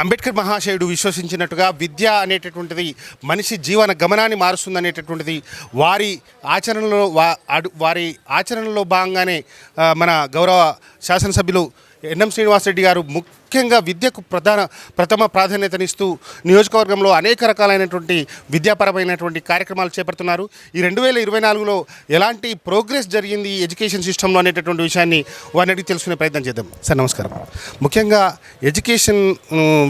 అంబేద్కర్ మహాశయుడు విశ్వసించినట్టుగా విద్య అనేటటువంటిది మనిషి జీవన గమనాన్ని మారుస్తుంది అనేటటువంటిది వారి ఆచరణలో వారి ఆచరణలో భాగంగానే మన గౌరవ శాసనసభ్యులు ఎన్ఎం శ్రీనివాసరెడ్డి గారు ముఖ్యంగా విద్యకు ప్రధాన ప్రథమ ప్రాధాన్యతనిస్తూ నియోజకవర్గంలో అనేక రకాలైనటువంటి విద్యాపరమైనటువంటి కార్యక్రమాలు చేపడుతున్నారు. ఈ రెండు వేల ఇరవై నాలుగులో ఎలాంటి ప్రోగ్రెస్ జరిగింది ఎడ్యుకేషన్ సిస్టంలో అనేటటువంటి విషయాన్ని వారిని అడిగి తెలుసుకునే ప్రయత్నం చేద్దాం. సార్ నమస్కారం. ముఖ్యంగా ఎడ్యుకేషన్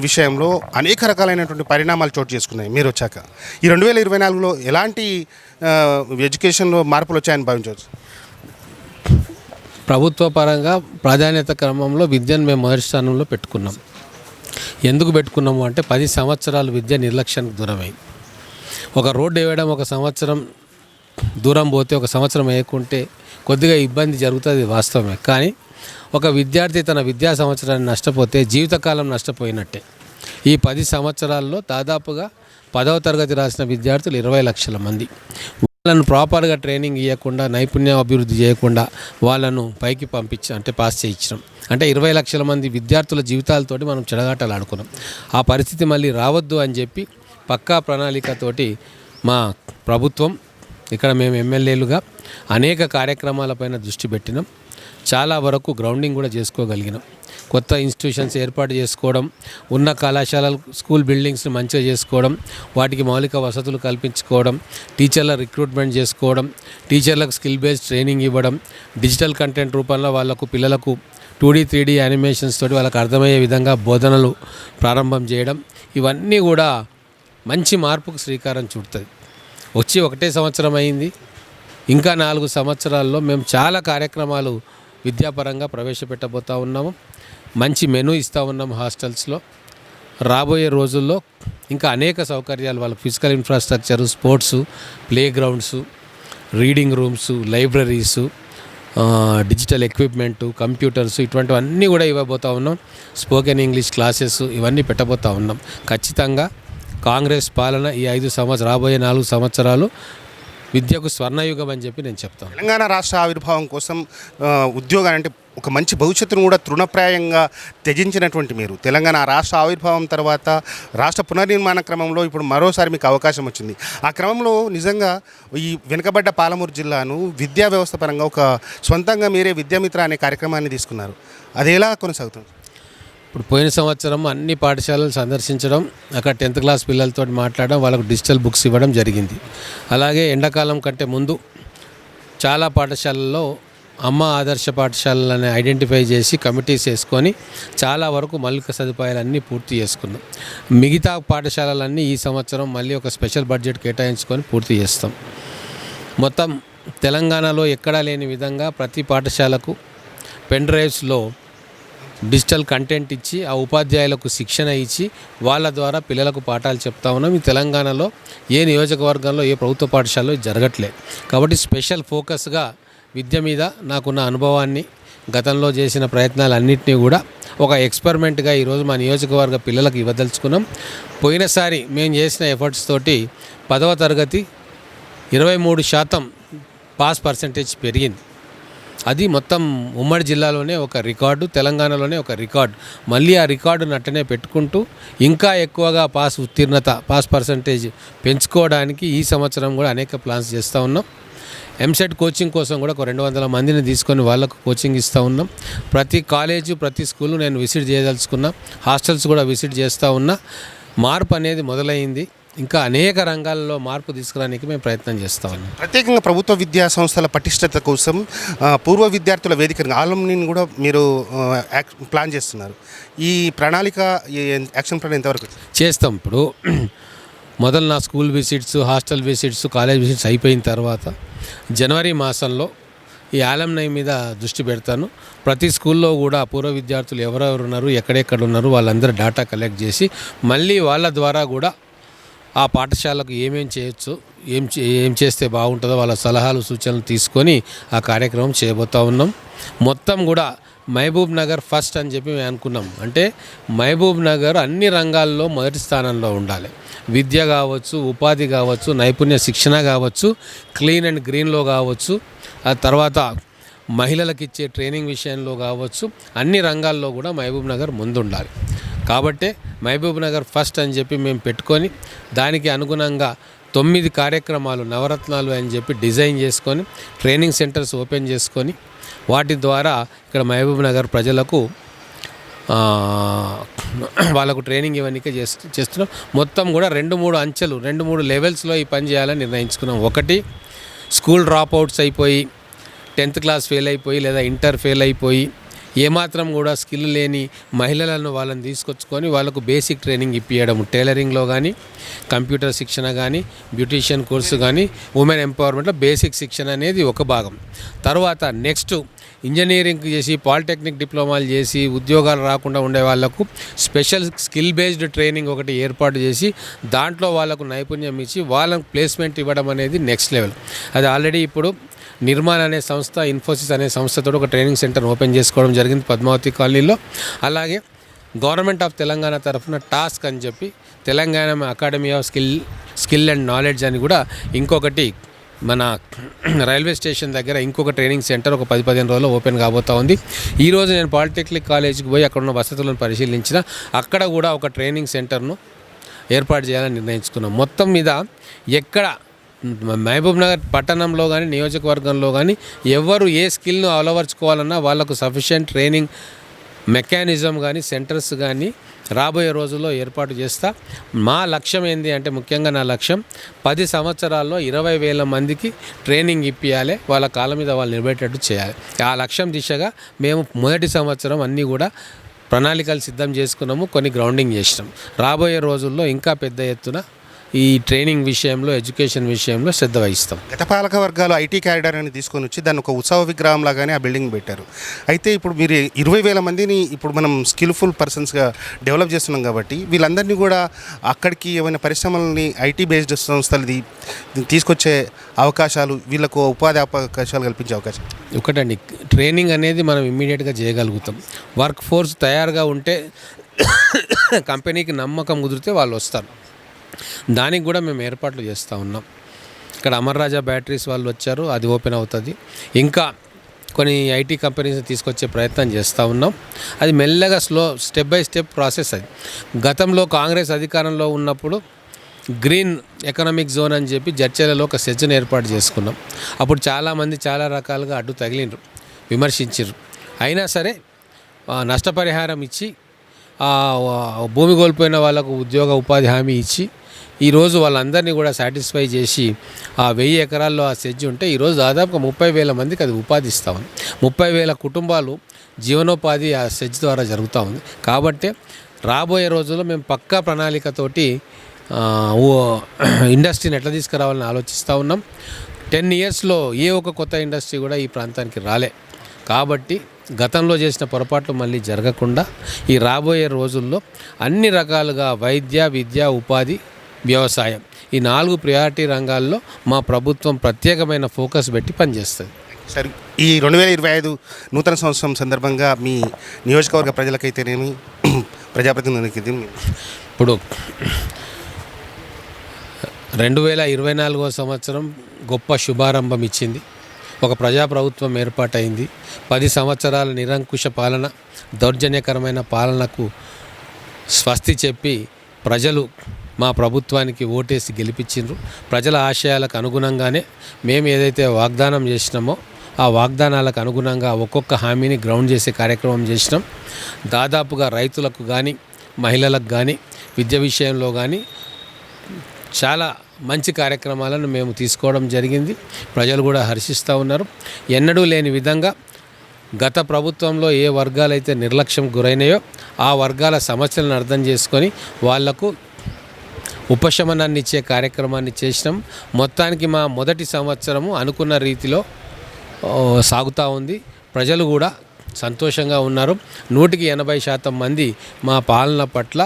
విషయంలో అనేక రకాలైనటువంటి పరిణామాలు చోటు చేసుకున్నాయి. మీరు వచ్చాక ఈ రెండు వేల ఇరవై నాలుగులో ఎలాంటి ఎడ్యుకేషన్లో మార్పులు వచ్చాయని భావించవచ్చు? ప్రభుత్వ పరంగా ప్రాధాన్యత క్రమంలో విద్యను మేము మొదటి స్థానంలో పెట్టుకున్నాం. ఎందుకు పెట్టుకున్నాము అంటే పది సంవత్సరాలు విద్య నిర్లక్ష్యానికి దూరమైంది ఒక రోడ్డు వేయడం ఒక సంవత్సరం దూరం పోతే ఒక సంవత్సరం వేయకుంటే కొద్దిగా ఇబ్బంది జరుగుతుంది వాస్తవమే. కానీ ఒక విద్యార్థి తన విద్యా సంవత్సరాన్ని నష్టపోతే జీవితకాలం నష్టపోయినట్టే. ఈ పది సంవత్సరాల్లో దాదాపుగా పదవ తరగతి రాసిన విద్యార్థులు ఇరవై లక్షల మంది. వాళ్ళను ప్రాపర్గా ట్రైనింగ్ ఇవ్వకుండా నైపుణ్యం అభివృద్ధి చేయకుండా వాళ్ళను పైకి పంపించి అంటే పాస్ చేయించడం అంటే ఇరవై లక్షల మంది విద్యార్థుల జీవితాలతోటి మనం చెడగాటలు ఆడుకున్నాం ఆ పరిస్థితి మళ్ళీ రావద్దు అని చెప్పి పక్కా ప్రణాళికతోటి మా ప్రభుత్వం ఇక్కడ మేము ఎమ్మెల్యేలుగా అనేక కార్యక్రమాలపైన దృష్టి పెట్టినాం. చాలా వరకు గ్రౌండింగ్ కూడా చేసుకోగలిగినాం. కొత్త ఇన్స్టిట్యూషన్స్ ఏర్పాటు చేసుకోవడం ఉన్న కళాశాలలు స్కూల్ బిల్డింగ్స్ని మంచిగా చేసుకోవడం వాటికి మౌలిక వసతులు కల్పించుకోవడం టీచర్ల రిక్రూట్మెంట్ చేసుకోవడం టీచర్లకు స్కిల్ బేస్డ్ ట్రైనింగ్ ఇవ్వడం డిజిటల్ కంటెంట్ రూపంలో వాళ్ళకు పిల్లలకు two D three D animations తోటి వాళ్ళకి అర్థమయ్యే విధంగా బోధనలు ప్రారంభం చేయడం ఇవన్నీ కూడా మంచి మార్పుకు శ్రీకారం చుడుతుంది వచ్చి ఒకటే సంవత్సరం అయింది. ఇంకా నాలుగు సంవత్సరాల్లో మేము చాలా కార్యక్రమాలు విద్యాపరంగా ప్రవేశపెట్టబోతా ఉన్నాము. మంచి మెనూ ఇస్తూ ఉన్నాము హాస్టల్స్లో. రాబోయే రోజుల్లో ఇంకా అనేక సౌకర్యాలు వాళ్ళ physical infrastructure sports play grounds reading rooms libraries digital equipment computers ఇటువంటివన్నీ కూడా ఇవ్వబోతూ ఉన్నాం. స్పోకెన్ ఇంగ్లీష్ క్లాసెస్ ఇవన్నీ పెట్టబోతూ ఉన్నాం. ఖచ్చితంగా కాంగ్రెస్ పాలన ఈ ఐదు సంవత్సరాలు రాబోయే నాలుగు సంవత్సరాలు విద్యకు స్వర్ణయుగం అని చెప్పి నేను చెప్తాను. తెలంగాణ రాష్ట్ర ఆవిర్భావం కోసం ఉద్యోగాలు అంటే ఒక మంచి భవిష్యత్తును కూడా తృణప్రాయంగా త్యజించినటువంటి మీరు. తెలంగాణ రాష్ట్ర ఆవిర్భావం తర్వాత రాష్ట్ర పునర్నిర్మాణ క్రమంలో ఇప్పుడు మరోసారి మీకు అవకాశం వచ్చింది. ఆ క్రమంలో నిజంగా ఈ వెనుకబడ్డ పాలమూరు జిల్లాను విద్యా వ్యవస్థ పరంగా ఒక సొంతంగా మీరే విద్యామిత్ర అనే కార్యక్రమాన్ని తీసుకున్నారు. అది ఎలా కొనసాగుతుంది? ఇప్పుడు పోయిన సంవత్సరం అన్ని పాఠశాలలు సందర్శించడం అక్కడ టెన్త్ క్లాస్ పిల్లలతో మాట్లాడడం వాళ్ళకు డిజిటల్ బుక్స్ ఇవ్వడం జరిగింది. అలాగే ఎండాకాలం కంటే ముందు చాలా పాఠశాలల్లో అమ్మ ఆదర్శ పాఠశాలలని ఐడెంటిఫై చేసి కమిటీస్ వేసుకొని చాలా వరకు మౌలిక సదుపాయాలన్నీ పూర్తి చేసుకున్నాం. మిగతా పాఠశాలలన్నీ ఈ సంవత్సరం మళ్ళీ ఒక స్పెషల్ బడ్జెట్ కేటాయించుకొని పూర్తి చేస్తాం. మొత్తం తెలంగాణలో ఎక్కడా లేని విధంగా ప్రతి పాఠశాలకు పెన్ డ్రైవ్స్లో డిజిటల్ కంటెంట్ ఇచ్చి ఆ ఉపాధ్యాయులకు శిక్షణ ఇచ్చి వాళ్ళ ద్వారా పిల్లలకు పాఠాలు చెప్తా ఉన్నాం. ఈ తెలంగాణలో ఏ నియోజకవర్గంలో ఏ ప్రభుత్వ పాఠశాలలో జరగట్లే జరగట్లేదు. కాబట్టి స్పెషల్ ఫోకస్గా విద్య మీద నాకున్న అనుభవాన్ని గతంలో చేసిన ప్రయత్నాలన్నింటినీ కూడా ఒక ఎక్స్పెరిమెంట్గా ఈరోజు మా నియోజకవర్గ పిల్లలకు ఇవ్వదలుచుకున్నాం. పోయినసారి మేము చేసిన ఎఫర్ట్స్ తోటి పదవ తరగతి ఇరవై మూడు శాతం పాస్ పర్సంటేజ్ పెరిగింది. అది మొత్తం ఉమ్మడి జిల్లాలోనే ఒక రికార్డు తెలంగాణలోనే ఒక రికార్డు. మళ్ళీ ఆ రికార్డును అట్టనే పెట్టుకుంటూ ఇంకా ఎక్కువగా పాస్ ఉత్తీర్ణత పాస్ పర్సంటేజ్ పెంచుకోవడానికి ఈ సంవత్సరం కూడా అనేక ప్లాన్స్ చేస్తూ ఉన్నాం. ఎంసెట్ కోచింగ్ కోసం కూడా ఒక రెండు వందల మందిని తీసుకొని వాళ్ళకు కోచింగ్ ఇస్తూ ఉన్నాం. ప్రతి కాలేజు ప్రతి స్కూల్ నేను విజిట్ చేయదలుచుకున్నా. హాస్టల్స్ కూడా విజిట్ చేస్తూ ఉన్నా. మార్పు అనేది మొదలైంది. ఇంకా అనేక రంగాల్లో మార్పు తీసుకురావడానికి మేము ప్రయత్నం చేస్తూ ఉన్నాం. ప్రత్యేకంగా ప్రభుత్వ విద్యా సంస్థల పటిష్టత కోసం పూర్వ విద్యార్థుల వేదిక ఆలంని కూడా మీరు ప్లాన్ చేస్తున్నారు. ఈ ప్రణాళిక యాక్షన్ ప్లాన్ ఎంతవరకు? చేస్తాం ఇప్పుడు. మొదలు నా school visits hostel visits college visits అయిపోయిన తర్వాత జనవరి మాసంలో ఈ ఆలంనై మీద దృష్టి పెడతాను. ప్రతి స్కూల్లో కూడా పూర్వ విద్యార్థులు ఎవరెవరు ఉన్నారు ఎక్కడెక్కడ ఉన్నారు వాళ్ళందరూ డేటా కలెక్ట్ చేసి మళ్ళీ వాళ్ళ ద్వారా కూడా ఆ పాఠశాలకు ఏమేం చేయొచ్చు ఏం చే- ఏం చేస్తే బాగుంటుందో వాళ్ళ సలహాలు సూచనలు తీసుకొని ఆ కార్యక్రమం చేయబోతూ ఉన్నాం. మొత్తం కూడా మహబూబ్ నగర్ ఫస్ట్ అని చెప్పి మేము అనుకున్నాం. అంటే మహబూబ్ నగర్ అన్ని రంగాల్లో మొదటి స్థానంలో ఉండాలి. విద్య కావచ్చు ఉపాధి కావచ్చు నైపుణ్య శిక్షణ కావచ్చు క్లీన్ అండ్ గ్రీన్లో కావచ్చు ఆ తర్వాత మహిళలకు ఇచ్చే ట్రైనింగ్ విషయంలో కావచ్చు అన్ని రంగాల్లో కూడా మహబూబ్ నగర్ ముందుండాలి. కాబట్టే మహబూబ్ నగర్ ఫస్ట్ అని చెప్పి మేము పెట్టుకొని దానికి అనుగుణంగా తొమ్మిది కార్యక్రమాలు నవరత్నాలు అని చెప్పి డిజైన్ చేసుకొని ట్రైనింగ్ సెంటర్స్ ఓపెన్ చేసుకొని వాటి ద్వారా ఇక్కడ మహబూబ్ నగర్ ప్రజలకు వాళ్ళకు ట్రైనింగ్ ఇవన్నీ చేస్తు చేస్తున్నాం. మొత్తం కూడా రెండు మూడు అంచెలు రెండు మూడు లెవెల్స్లో ఈ పని చేయాలని నిర్ణయించుకున్నాం. ఒకటి స్కూల్ డ్రాప్ అవుట్స్ అయిపోయి టెన్త్ క్లాస్ ఫెయిల్ అయిపోయి లేదా ఇంటర్ ఫెయిల్ అయిపోయి ఏమాత్రం కూడా స్కిల్ లేని మహిళలను వాళ్ళని తీసుకొచ్చుకొని వాళ్ళకు బేసిక్ ట్రైనింగ్ ఇప్పించడం టైలరింగ్లో కానీ కంప్యూటర్ శిక్షణ కానీ బ్యూటీషియన్ కోర్సు కానీ ఉమెన్ ఎంపవర్మెంట్లో బేసిక్ శిక్షణ అనేది ఒక భాగం. తర్వాత నెక్స్ట్ ఇంజనీరింగ్ చేసి పాలిటెక్నిక్ డిప్లొమాలు చేసి ఉద్యోగాలు రాకుండా ఉండే వాళ్ళకు స్పెషల్ స్కిల్ బేస్డ్ ట్రైనింగ్ ఒకటి ఏర్పాటు చేసి దాంట్లో వాళ్ళకు నైపుణ్యం ఇచ్చి వాళ్ళకు ప్లేస్మెంట్ ఇవ్వడం అనేది నెక్స్ట్ లెవెల్. అది ఆల్రెడీ ఇప్పుడు నిర్మాణ్ అనే సంస్థ ఇన్ఫోసిస్ అనే సంస్థతో ఒక ట్రైనింగ్ సెంటర్ ఓపెన్ చేసుకోవడం జరిగింది పద్మావతి కాలనీలో. అలాగే గవర్నమెంట్ ఆఫ్ తెలంగాణ తరఫున టాస్క్ అని చెప్పి Telangana academy of skill skill and knowledge అని కూడా ఇంకొకటి మన రైల్వే స్టేషన్ దగ్గర ఇంకొక ట్రైనింగ్ సెంటర్ ఒక పది పదిహేను రోజుల్లో ఓపెన్ కాబోతా ఉంది. ఈరోజు నేను పాలిటెక్నిక్ కాలేజీకి పోయి అక్కడ ఉన్న వసతులను పరిశీలించిన అక్కడ కూడా ఒక ట్రైనింగ్ సెంటర్ను ఏర్పాటు చేయాలని నిర్ణయించుకున్నాం. మొత్తం మీద ఎక్కడ మహబూబ్ నగర్ పట్టణంలో కానీ నియోజకవర్గంలో కానీ ఎవరు ఏ స్కిల్ను అలవర్చుకోవాలన్నా వాళ్ళకు సఫిషియెంట్ ట్రైనింగ్ మెకానిజం కానీ సెంటర్స్ కానీ రాబోయే రోజుల్లో ఏర్పాటు చేస్తా. మా లక్ష్యం ఏంటి అంటే ముఖ్యంగా నా లక్ష్యం పది సంవత్సరాల్లో ఇరవై వేల మందికి ట్రైనింగ్ ఇప్పియాలి వాళ్ళ కాళ్ళ మీద వాళ్ళు నిలబెట్టేటట్టు చేయాలి. ఆ లక్ష్యం దిశగా మేము మొదటి సంవత్సరం అన్నీ కూడా ప్రణాళికలు సిద్ధం చేసుకున్నాము కొన్ని గ్రౌండింగ్ చేసినాం. రాబోయే రోజుల్లో ఇంకా పెద్ద ఎత్తున ఈ ట్రైనింగ్ విషయంలో ఎడ్యుకేషన్ విషయంలో శ్రద్ధ వహిస్తాం. గత పాలక వర్గాలు ఐటీ క్యారిడార్ అని తీసుకొని వచ్చి దాన్ని ఒక ఉత్సవ విగ్రహం లాగానే ఆ బిల్డింగ్ పెట్టారు. అయితే ఇప్పుడు మీరు ఇరవై వేల మందిని ఇప్పుడు మనం స్కిల్ఫుల్ పర్సన్స్గా డెవలప్ చేస్తున్నాం కాబట్టి వీళ్ళందరినీ కూడా అక్కడికి ఏమైనా పరిశ్రమలని ఐటీ బేస్డ్ సంస్థలు తీ- తీసుకొచ్చే అవకాశాలు వీళ్ళకు ఉపాధి అవకాశాలు కల్పించే అవకాశం. ఒకటండి ట్రైనింగ్ అనేది మనం ఇమ్మీడియట్గా చేయగలుగుతాం. వర్క్ ఫోర్స్ తయారుగా ఉంటే కంపెనీకి నమ్మకం కుదిరితే వాళ్ళు వస్తారు. దానికి కూడా మేము ఏర్పాట్లు చేస్తూ ఉన్నాం. ఇక్కడ అమర్ రాజా బ్యాటరీస్ వాళ్ళు వచ్చారు అది ఓపెన్ అవుతుంది. ఇంకా కొన్ని ఐటీ కంపెనీస్ తీసుకొచ్చే ప్రయత్నం చేస్తూ ఉన్నాం. అది మెల్లగా slow step by step process అది. గతంలో కాంగ్రెస్ అధికారంలో ఉన్నప్పుడు గ్రీన్ ఎకనామిక్ జోన్ అని చెప్పి జడ్చర్లలో ఒక సెజ్జను ఏర్పాటు చేసుకున్నాం. అప్పుడు చాలామంది చాలా రకాలుగా అడ్డు తగిలిండ్రు విమర్శించారు అయినా సరే నష్టపరిహారం ఇచ్చి భూమి కోల్పోయిన వాళ్ళకు ఉద్యోగ ఉపాధి హామీ ఇచ్చి ఈరోజు వాళ్ళందరినీ కూడా సాటిస్ఫై చేసి ఆ వెయ్యి ఎకరాల్లో ఆ సెజ్ ఉంటే ఈరోజు దాదాపుగా ముప్పై వేల మందికి అది ఉపాధి ఇస్తా ఉంది. ముప్పై వేల కుటుంబాలు జీవనోపాధి ఆ సెజ్ ద్వారా జరుగుతూ ఉంది. కాబట్టి రాబోయే రోజుల్లో మేము పక్కా ప్రణాళికతోటి ఓ ఇండస్ట్రీని ఎట్లా తీసుకురావాలని ఆలోచిస్తూ ఉన్నాం. టెన్ ఇయర్స్లో ఏ ఒక కొత్త ఇండస్ట్రీ కూడా ఈ ప్రాంతానికి రాలే. కాబట్టి గతంలో చేసిన పొరపాట్లు మళ్ళీ జరగకుండా ఈ రాబోయే రోజుల్లో అన్ని రకాలుగా వైద్య విద్య ఉపాధి వ్యవసాయం. ఈ నాలుగు ప్రియారిటీ రంగాల్లో మా ప్రభుత్వం ప్రత్యేకమైన ఫోకస్ పెట్టి పనిచేస్తుంది. సరే ఈ రెండు వేల ఇరవై ఐదు నూతన సంవత్సరం సందర్భంగా మీ నియోజకవర్గ ప్రజలకైతేనేమి ప్రజాప్రతినిధులకి ఇప్పుడు రెండు వేల ఇరవై నాలుగో సంవత్సరం గొప్ప శుభారంభం ఇచ్చింది. ఒక ప్రజాప్రభుత్వం ఏర్పాటైంది. పది సంవత్సరాల నిరంకుశ పాలన దౌర్జన్యకరమైన పాలనకు స్వస్తి చెప్పి ప్రజలు మా ప్రభుత్వానికి ఓటేసి గెలిపించిండ్రు. ప్రజల ఆశయాలకు అనుగుణంగానే మేము ఏదైతే వాగ్దానం చేసినామో ఆ వాగ్దానాలకు అనుగుణంగా ఒక్కొక్క హామీని గ్రౌండ్ చేసే కార్యక్రమం చేసినాం. దాదాపుగా రైతులకు కానీ మహిళలకు కానీ విద్య విషయంలో కానీ చాలా మంచి కార్యక్రమాలను మేము తీసుకోవడం జరిగింది. ప్రజలు కూడా హర్షిస్తూ ఉన్నారు. ఎన్నడూ లేని విధంగా గత ప్రభుత్వంలో ఏ వర్గాలైతే నిర్లక్ష్యం గురైనాయో ఆ వర్గాల సమస్యలను అర్థం చేసుకొని వాళ్ళకు ఉపశమనాన్ని ఇచ్చే కార్యక్రమాన్ని చేసినాం. మొత్తానికి మా మొదటి సంవత్సరము అనుకున్న రీతిలో సాగుతూ ఉంది. ప్రజలు కూడా సంతోషంగా ఉన్నారు. నూటికి ఎనభై శాతం మంది మా పాలన పట్ల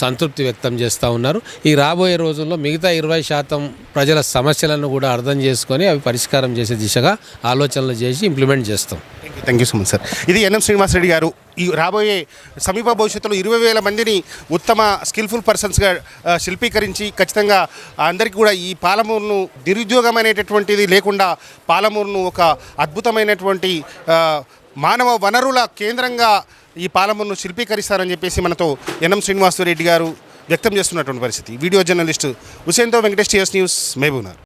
సంతృప్తి వ్యక్తం చేస్తూ ఉన్నారు. ఈ రాబోయే రోజుల్లో మిగతా ఇరవై శాతం ప్రజల సమస్యలను కూడా అర్థం చేసుకొని అవి పరిష్కారం చేసే దిశగా ఆలోచనలు చేసి ఇంప్లిమెంట్ చేస్తాం. Thank you so much sir ఇది ఎన్ఎం శ్రీనివాసరెడ్డి గారు. ఈ రాబోయే సమీప భవిష్యత్తులో ఇరవై వేల మందిని ఉత్తమ స్కిల్ఫుల్ పర్సన్స్గా శిల్పీకరించి ఖచ్చితంగా అందరికీ కూడా ఈ పాలమూరును నిరుద్యోగం అనేటటువంటిది లేకుండా పాలమూరును ఒక అద్భుతమైనటువంటి మానవ వనరుల కేంద్రంగా ఈ పాలమూరును శిల్పీకరిస్తారని చెప్పేసి మనతో ఎన్ఎం శ్రీనివాసరెడ్డి గారు వ్యక్తం చేస్తున్నటువంటి పరిస్థితి. వీడియో జర్నలిస్టు హుసేన్తో వెంకటేష్ టీఎస్ న్యూస్ మహబూబ్నగర్.